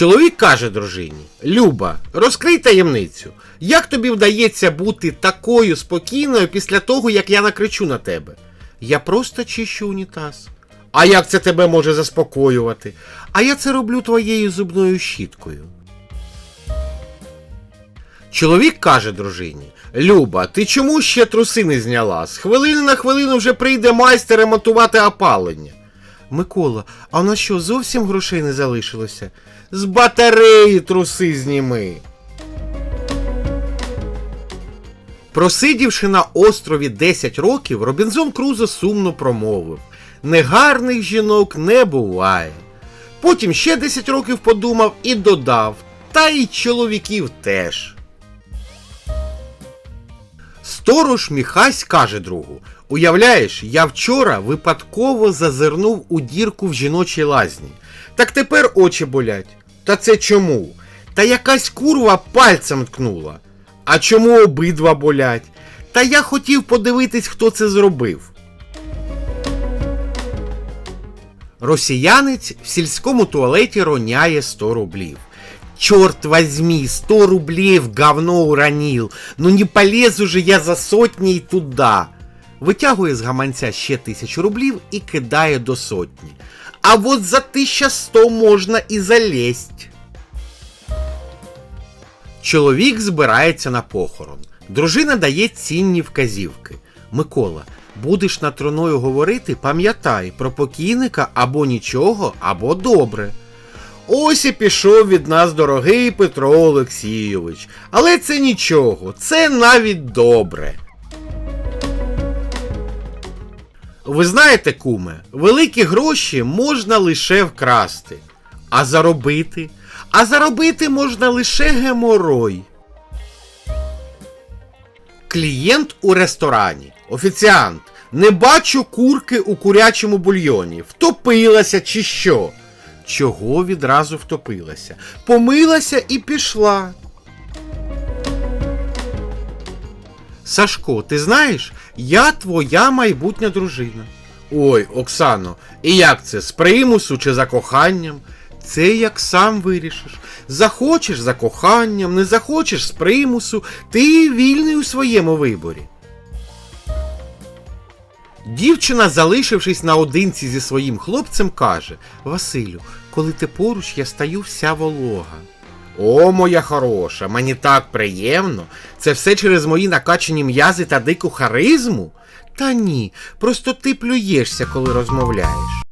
Чоловік каже дружині: Люба, розкрий таємницю. Як тобі вдається бути такою спокійною після того, як я накричу на тебе? Я просто чищу унітаз. А як це тебе може заспокоювати? А я це роблю твоєю зубною щіткою. Чоловік каже дружині: Люба, ти чому ще труси не зняла? З хвилини на хвилину вже прийде майстер ремонтувати опалення. Микола, а у нас що, зовсім грошей не залишилося? З батареї труси зніми. Просидівши на острові 10 років, Робінзон Крузо сумно промовив: Негарних жінок не буває. Потім ще 10 років подумав і додав, та й чоловіків теж. Сторож Міхась каже другу: Уявляєш, я вчора випадково зазирнув у дірку в жіночій лазні. Так тепер очі болять. Та це чому? Та якась курва пальцем ткнула. А чому обидва болять? Та я хотів подивитись, хто це зробив. Росіянець в сільському туалеті роняє 100 рублів. Черт возьми, 100 рублей в говно уронил. Ну не полезу же я за сотней туда. Витягує з гаманця ще тисячу рублів і кидає до сотні. А от за 1100 можна і залезть. Чоловік збирається на похорон. Дружина дає цінні вказівки. Микола, будеш над троною говорити, пам'ятай про покійника або нічого, або добре. Ось і пішов від нас дорогий Петро Олексійович. Але це нічого, це навіть добре. Ви знаєте, куме, великі гроші можна лише вкрасти, а заробити. А заробити можна лише геморой. Клієнт у ресторані. Офіціант. Не бачу курки у курячому бульйоні. Втопилася чи що? Чого відразу втопилася? Помилася і пішла. Сашко, ти знаєш, я твоя майбутня дружина. Ой, Оксано, і як це? З примусу чи за коханням? Це як сам вирішиш. Захочеш за коханням, не захочеш з примусу, ти вільний у своєму виборі. Дівчина, залишившись наодинці зі своїм хлопцем, каже: Василю, коли ти поруч, я стаю вся волога. О, моя хороша, мені так приємно. Це все через мої накачані м'язи та дику харизму? Та ні, просто ти плюєшся, коли розмовляєш.